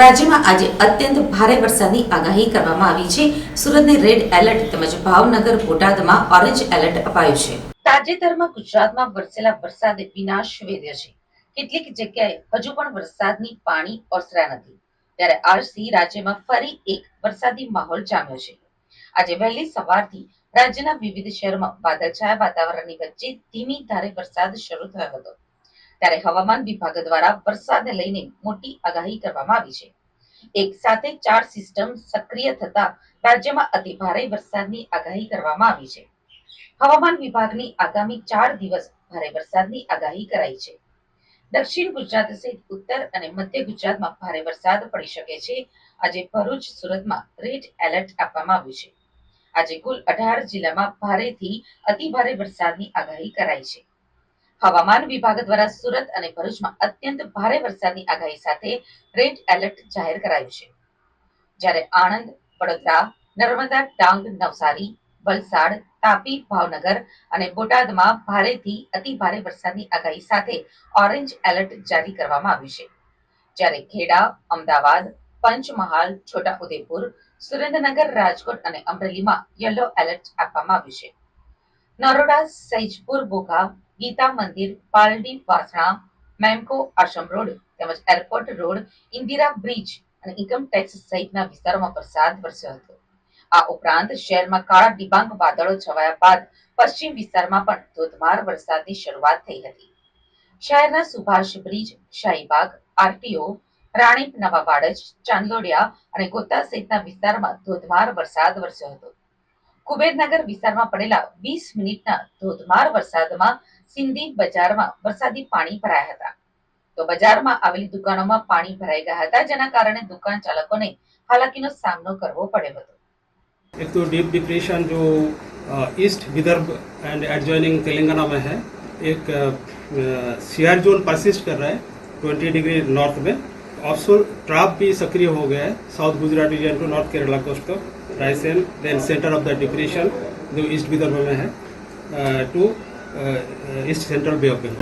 રાજ્યમાં આજે અત્યંત ભારે વરસાદની આગાહી કરવામાં આવી છે. સુરતને રેડ એલર્ટ તેમજ ભાવનગર, બોટાદમાં ઓરેન્જ એલર્ટ અપાયું છે. તાજેતરમાં ગુજરાતમાં વરસેલા વરસાદે વિનાશ વેર્યો છે. કેટલીક જગ્યાએ હજુ પણ વરસાદની પાણી ઓસર્યા નથી. ત્યારે આજથી રાજ્યમાં ફરી એક વરસાદી માહોલ જામ્યો છે. આજે વહેલી સવારથી રાજ્યના વિવિધ શહેરોમાં વાદળછાયા વાતાવરણની વચ્ચે ધીમી ધારે વરસાદ શરૂ થયો હતો. ત્યારે હવામાન વિભાગ દ્વારા વરસાદને લઈને મોટી આગાહી કરવામાં આવી છે. એક સાથે ચાર સિસ્ટમ સક્રિય થતા રાજ્યમાં અતિભારે વરસાદની આગાહી કરવામાં આવી છે. હવામાન વિભાગની આગામી ચાર દિવસ ભારે વરસાદની આગાહી કરાઈ છે. દક્ષિણ ગુજરાત સહિત ઉત્તર અને મધ્ય ગુજરાતમાં ભારે વરસાદ પડી શકે છે. આજે ભરૂચ, સુરતમાં રેડ એલર્ટ આપવામાં આવ્યું છે. આજે કુલ અઢાર જિલ્લામાં ભારેથી અતિ ભારે વરસાદની આગાહી કરાઈ છે. હવામાન વિભાગ દ્વારા સુરત અને ભરૂચમાં અત્યંત ભારે વરસાદની આગાહી સાથે રેડ એલર્ટ જાહેર કરાયું છે. જ્યારે આણંદ, વડોદરા, નર્મદા, ડાંગ, નવસારી, વલસાડ, તાપી, ભાવનગર અને બોટાદમાં ભારેથી અતિ ભારે વરસાદની આગાહી સાથે ઓરેન્જ એલર્ટ જારી કરવામાં આવ્યું છે. જ્યારે ખેડા, અમદાવાદ, પંચમહાલ, છોટાઉદેપુર, સુરેન્દ્રનગર, રાજકોટ અને અમરેલીમાં યલો એલર્ટ આપવામાં આવ્યું છે. નરોડા, સૈજપુર બોઘા ગીતા મંદિર, પાલડી વાસણા, મેમકો આશ્રમ રોડ તેમજ એરપોર્ટ રોડ, ઇન્દિરા બ્રિજ અને ઇન્કમ ટેક્સ સહિતના વિસ્તારોમાં વરસાદ વરસ્યો હતો. આ ઉપરાંત શહેરમાં કાળા ડિબાંગ વાદળો છવાયા બાદ પશ્ચિમ વિસ્તારમાં પણ ધોધમાર વરસાદની શરૂઆત થઈ હતી. શહેરના સુભાષ બ્રિજ, શાહીબાગ, આરટીઓ, રાણીપ નવા વાડજ ચાંદોડિયા અને ગોતા સહિતના વિસ્તારમાં ધોધમાર વરસાદ વરસ્યો હતો. કુબેરનગર વિસ્તારમાં પડેલા વીસ મિનિટના ધોધમાર વરસાદમાં સિંધી બજારમાં વરસાદી પાણી ભરાયા હતા તો બજારમાં આવેલી દુકાનોમાં પાણી ભરાઈ ગયા હતા જેના કારણે દુકાન ચાલકોને હાલાકીનો સામનો કરવો પડ્યો હતો एक तो डीप डिप्रेशन जो east Vidarbha and adjoining Telangana में है एक सीआर जोन परसिस्ट कर रहा है 20 डिग्री नॉर्थ में ऑफशोर ट्राप भी सक्रिय हो गया है south Gujarat region to north Kerala coast of Raisen then centre of the depression जो ईस्ट विदर्भ में है to East Central Bay of Bengal.